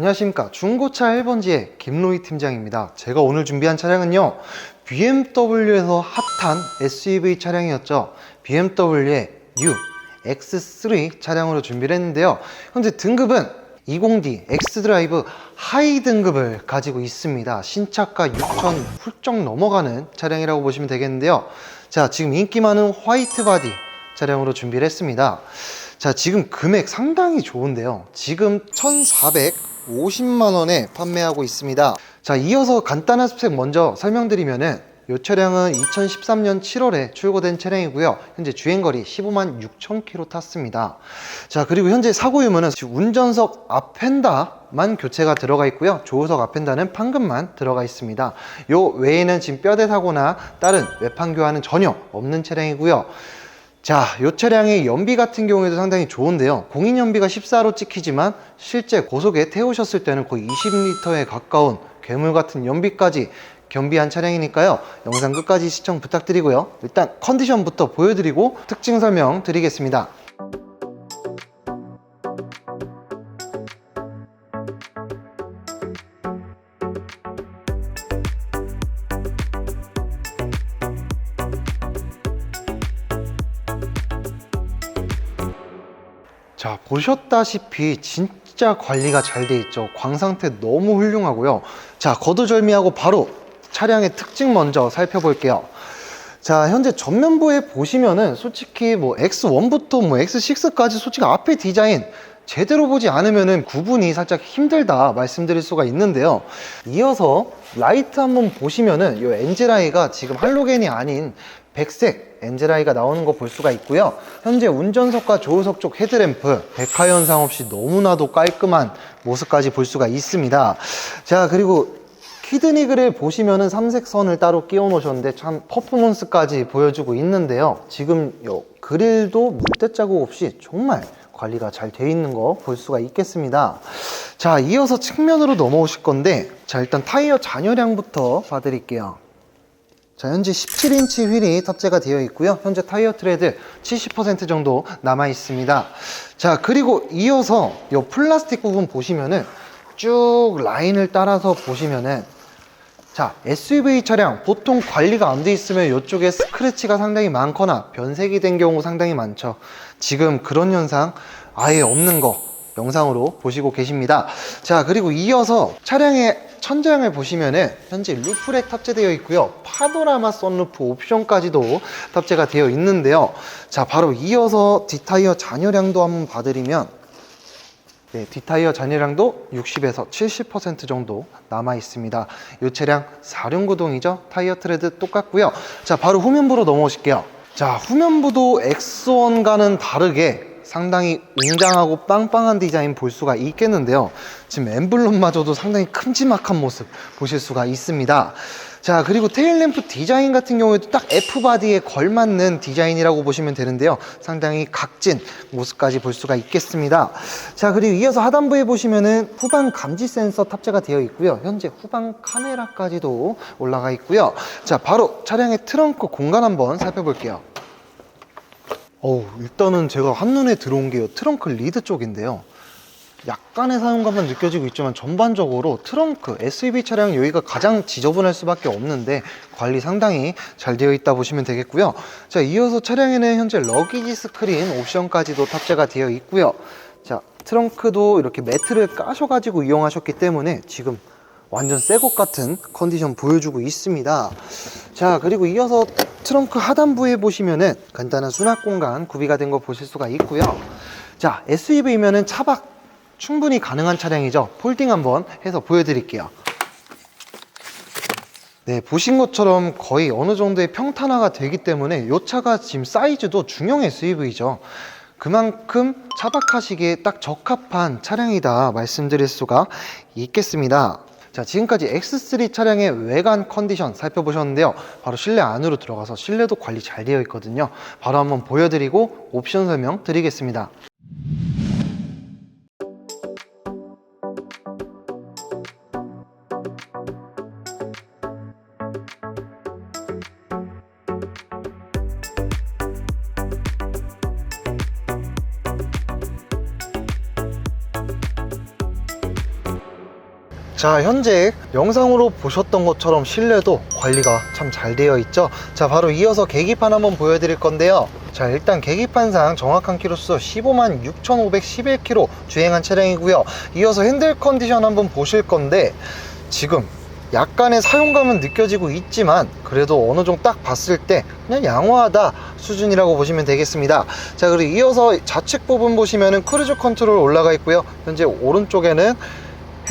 안녕하십니까. 중고차 1번지의 김로희 팀장입니다. 제가 오늘 준비한 차량은요 BMW에서 핫한 SUV 차량이었죠. BMW의 New X3 차량으로 준비를 했는데요. 현재 등급은 20D X드라이브 하이 등급을 가지고 있습니다. 신차가 6천 훌쩍 넘어가는 차량이라고 보시면 되겠는데요. 자 지금 인기 많은 화이트 바디 차량으로 준비를 했습니다. 자, 지금 금액 상당히 좋은데요. 지금 1,450만 원에 판매하고 있습니다. 자, 이어서 간단한 스펙 먼저 설명드리면은 이 차량은 2013년 7월에 출고된 차량이고요. 현재 주행거리 15만 6천 킬로 탔습니다. 자, 그리고 현재 사고 유무는 운전석 앞펜다만 교체가 들어가 있고요. 조우석 앞펜다는 판금만 들어가 있습니다. 요 외에는 지금 뼈대 사고나 다른 외판 교환은 전혀 없는 차량이고요. 자, 이 차량의 연비 같은 경우에도 상당히 좋은데요. 공인 연비가 14로 찍히지만 실제 고속에 태우셨을 때는 거의 20리터에 가까운 괴물 같은 연비까지 겸비한 차량이니까요. 영상 끝까지 시청 부탁드리고요. 일단 컨디션부터 보여드리고 특징 설명 드리겠습니다. 자 보셨다시피 진짜 관리가 잘 돼 있죠. 광 상태 너무 훌륭하고요. 자 거두절미하고 바로 차량의 특징 먼저 살펴볼게요. 자 현재 전면부에 보시면은 솔직히 뭐 X1부터 뭐 X6까지 솔직히 앞에 디자인 제대로 보지 않으면은 구분이 살짝 힘들다 말씀드릴 수가 있는데요. 이어서 라이트 한번 보시면은 이 엔젤아이가 지금 할로겐이 아닌 백색 엔젤아이가 나오는 거 볼 수가 있고요. 현재 운전석과 조우석 쪽 헤드램프 백화 현상 없이 너무나도 깔끔한 모습까지 볼 수가 있습니다. 자 그리고 키드니 그릴 보시면은 삼색 선을 따로 끼워 놓으셨는데 참 퍼포먼스까지 보여주고 있는데요. 지금 요 그릴도 물때 자국 없이 정말 관리가 잘 돼 있는 거 볼 수가 있겠습니다. 자 이어서 측면으로 넘어오실 건데 자 일단 타이어 잔여량부터 봐드릴게요. 자, 현재 17인치 휠이 탑재가 되어 있고요. 현재 타이어 트레드 70% 정도 남아 있습니다. 자, 그리고 이어서 이 플라스틱 부분 보시면은 쭉 라인을 따라서 보시면은 자, SUV 차량 보통 관리가 안 돼 있으면 이쪽에 스크래치가 상당히 많거나 변색이 된 경우 상당히 많죠. 지금 그런 현상 아예 없는 거 영상으로 보시고 계십니다. 자, 그리고 이어서 차량의 천장을 보시면은 현재 루프렉 탑재되어 있고요. 파노라마 썬루프 옵션까지도 탑재가 되어 있는데요. 자, 바로 이어서 뒷타이어 잔여량도 한번 봐드리면 네, 뒷타이어 잔여량도 60에서 70% 정도 남아 있습니다. 이 차량 4륜구동이죠. 타이어 트레드 똑같고요. 자, 바로 후면부로 넘어오실게요. 자, 후면부도 X1과는 다르게 상당히 웅장하고 빵빵한 디자인 볼 수가 있겠는데요. 지금 엠블럼마저도 상당히 큼지막한 모습 보실 수가 있습니다. 자 그리고 테일램프 디자인 같은 경우에도 딱 F바디에 걸맞는 디자인이라고 보시면 되는데요. 상당히 각진 모습까지 볼 수가 있겠습니다. 자 그리고 이어서 하단부에 보시면은 후방 감지 센서 탑재가 되어 있고요. 현재 후방 카메라까지도 올라가 있고요. 자 바로 차량의 트렁크 공간 한번 살펴볼게요 어우 일단은 제가 한눈에 들어온 게요 트렁크 리드 쪽인데요 약간의 사용감은 느껴지고 있지만 전반적으로 트렁크, SUV 차량 여기가 가장 지저분할 수밖에 없는데 관리 상당히 잘 되어 있다 보시면 되겠고요. 자, 이어서 차량에는 현재 러기지 스크린 옵션까지도 탑재가 되어 있고요. 자, 트렁크도 이렇게 매트를 까셔가지고 이용하셨기 때문에 지금 완전 새 것 같은 컨디션 보여주고 있습니다. 자, 그리고 이어서 트렁크 하단부에 보시면은 간단한 수납 공간 구비가 된 거 보실 수가 있고요. 자, SUV면은 차박 충분히 가능한 차량이죠. 폴딩 한번 해서 보여드릴게요. 네, 보신 것처럼 거의 어느 정도의 평탄화가 되기 때문에 이 차가 지금 사이즈도 중형 SUV죠. 그만큼 차박하시기에 딱 적합한 차량이다 말씀드릴 수가 있겠습니다. 자, 지금까지 X3 차량의 외관 컨디션 살펴보셨는데요. 바로 실내 안으로 들어가서 실내도 관리 잘 되어 있거든요. 바로 한번 보여드리고 옵션 설명 드리겠습니다. 자 현재 영상으로 보셨던 것처럼 실내도 관리가 참 잘 되어 있죠? 자 바로 이어서 계기판 한번 보여드릴 건데요. 자 일단 계기판상 정확한 키로수 15만 6,511km 주행한 차량이고요. 이어서 핸들 컨디션 한번 보실 건데 지금 약간의 사용감은 느껴지고 있지만 그래도 어느 정도 딱 봤을 때 그냥 양호하다 수준이라고 보시면 되겠습니다. 자 그리고 이어서 좌측 부분 보시면은 크루즈 컨트롤 올라가 있고요. 현재 오른쪽에는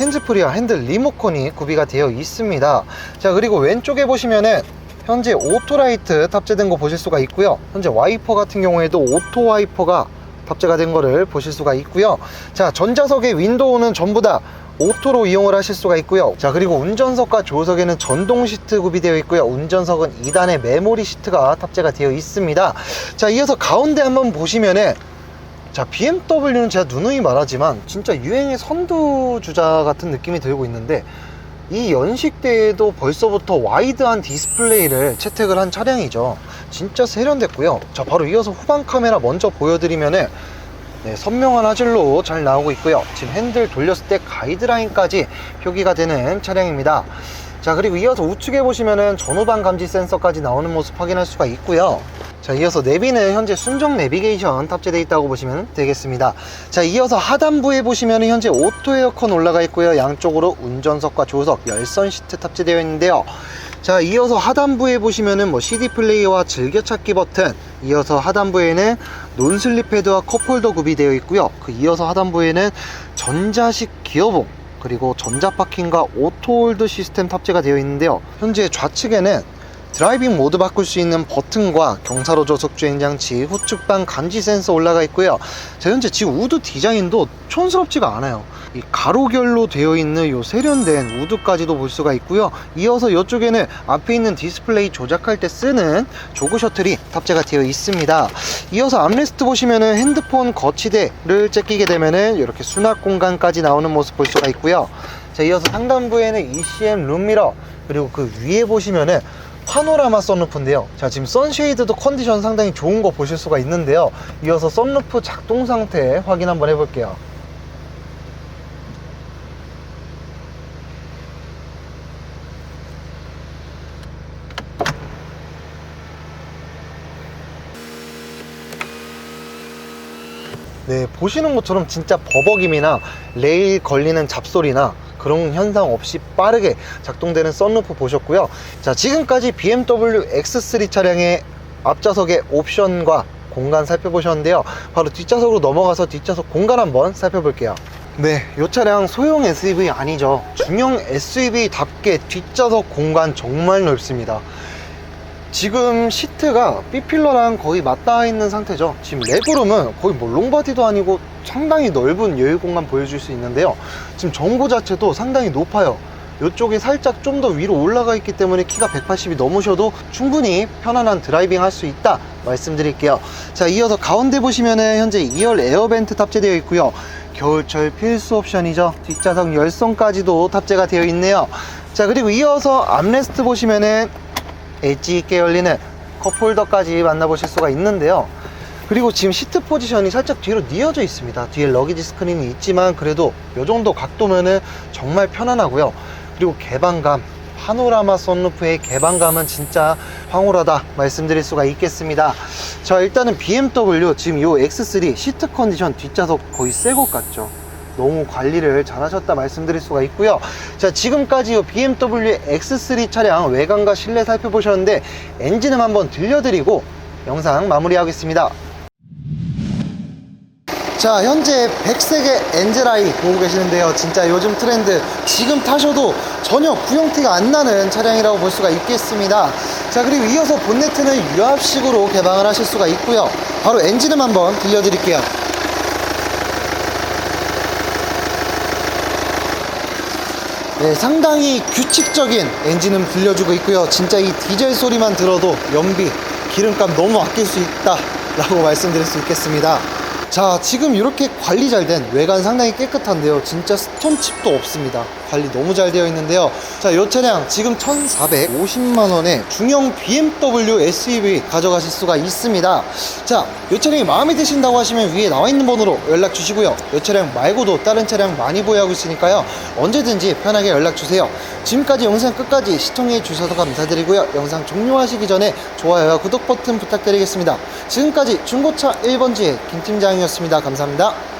핸즈프리와 핸들 리모컨이 구비가 되어 있습니다. 자 그리고 왼쪽에 보시면은 현재 오토라이트 탑재된 거 보실 수가 있고요. 현재 와이퍼 같은 경우에도 오토 와이퍼가 탑재가 된 거를 보실 수가 있고요. 자 전자석의 윈도우는 전부 다 오토로 이용을 하실 수가 있고요. 자 그리고 운전석과 조석에는 전동 시트 구비되어 있고요. 운전석은 2단의 메모리 시트가 탑재가 되어 있습니다. 자 이어서 가운데 한번 보시면은 자 BMW는 제가 누누이 말하지만 진짜 유행의 선두주자 같은 느낌이 들고 있는데 이 연식대에도 벌써부터 와이드한 디스플레이를 채택을 한 차량이죠. 진짜 세련됐고요. 자 바로 이어서 후방 카메라 먼저 보여드리면은 네, 선명한 화질로 잘 나오고 있고요. 지금 핸들 돌렸을 때 가이드라인까지 표기가 되는 차량입니다. 자 그리고 이어서 우측에 보시면은 전후방 감지 센서까지 나오는 모습 확인할 수가 있고요 자 이어서 내비는 현재 순정 내비게이션 탑재되어 있다고 보시면 되겠습니다. 자 이어서 하단부에 보시면 현재 오토 에어컨 올라가 있고요. 양쪽으로 운전석과 조석 열선 시트 탑재되어 있는데요. 자 이어서 하단부에 보시면은 뭐 CD 플레이어와 즐겨찾기 버튼 이어서 하단부에는 논슬립 패드와 컵홀더 구비되어 있고요. 그 이어서 하단부에는 전자식 기어봉 그리고 전자파킹과 오토홀드 시스템 탑재가 되어 있는데요. 현재 좌측에는 드라이빙 모드 바꿀 수 있는 버튼과 경사로 저속 주행 장치, 후측방 감지 센서 올라가 있고요. 자, 현재 지금 우드 디자인도 촌스럽지가 않아요. 이 가로결로 되어 있는 요 세련된 우드까지도 볼 수가 있고요. 이어서 이쪽에는 앞에 있는 디스플레이 조작할 때 쓰는 조그 셔틀이 탑재가 되어 있습니다. 이어서 암레스트 보시면은 핸드폰 거치대를 제끼게 되면은 이렇게 수납 공간까지 나오는 모습 볼 수가 있고요. 자, 이어서 상단부에는 ECM 룸미러 그리고 그 위에 보시면은 파노라마 썬루프인데요. 자 지금 선쉐이드도 컨디션 상당히 좋은 거 보실 수가 있는데요. 이어서 썬루프 작동 상태 확인 한번 해볼게요. 네 보시는 것처럼 진짜 버벅임이나 레일 걸리는 잡소리나 그런 현상 없이 빠르게 작동되는 썬루프 보셨고요. 자 지금까지 BMW X3 차량의 앞좌석의 옵션과 공간 살펴보셨는데요. 바로 뒷좌석으로 넘어가서 뒷좌석 공간 한번 살펴볼게요. 네, 이 차량 소형 SUV 아니죠? 중형 SUV답게 뒷좌석 공간 정말 넓습니다 지금 시트가 B필러랑 거의 맞닿아 있는 상태죠. 지금 레그룸은 거의 뭐 롱바디도 아니고 상당히 넓은 여유 공간 보여줄 수 있는데요. 지금 전고 자체도 상당히 높아요. 이쪽이 살짝 좀 더 위로 올라가 있기 때문에 키가 180이 넘으셔도 충분히 편안한 드라이빙 할 수 있다 말씀드릴게요. 자 이어서 가운데 보시면은 현재 2열 에어벤트 탑재되어 있고요. 겨울철 필수 옵션이죠. 뒷좌석 열선까지도 탑재가 되어 있네요. 자 그리고 이어서 암레스트 보시면은 엣지 있게 열리는 컵홀더까지 만나보실 수가 있는데요. 그리고 지금 시트 포지션이 살짝 뒤로 뉘어져 있습니다. 뒤에 러기지 스크린이 있지만 그래도 이 정도 각도면은 정말 편안하고요. 그리고 개방감 파노라마 썬루프의 개방감은 진짜 황홀하다 말씀드릴 수가 있겠습니다. 자 일단은 BMW 지금 이 X3 시트 컨디션 뒷좌석 거의 새 것 같죠 너무 관리를 잘 하셨다 말씀드릴 수가 있고요. 자 지금까지 이 BMW X3 차량 외관과 실내 살펴보셨는데 엔진음 한번 들려드리고 영상 마무리하겠습니다. 자 현재 백색의 엔젤아이 보고 계시는데요. 진짜 요즘 트렌드 지금 타셔도 전혀 구형티가 안 나는 차량이라고 볼 수가 있겠습니다. 자 그리고 이어서 본네트는 유압식으로 개방을 하실 수가 있고요. 바로 엔진음 한번 들려드릴게요 네, 상당히 규칙적인 엔진음 들려주고 있고요. 진짜 이 디젤 소리만 들어도 연비, 기름값 너무 아낄 수 있다 라고 말씀드릴 수 있겠습니다. 자, 지금 이렇게 관리 잘 된 외관 상당히 깨끗한데요. 진짜 스톤칩도 없습니다. 관리 너무 잘 되어 있는데요. 자, 이 차량 지금 1,450만 원에 중형 BMW SUV 가져가실 수가 있습니다. 자, 이 차량이 마음에 드신다고 하시면 위에 나와 있는 번호로 연락 주시고요. 이 차량 말고도 다른 차량 많이 보유하고 있으니까요. 언제든지 편하게 연락 주세요. 지금까지 영상 끝까지 시청해 주셔서 감사드리고요. 영상 종료하시기 전에 좋아요와 구독 버튼 부탁드리겠습니다. 지금까지 중고차 1번지의 김 팀장이었습니다. 감사합니다.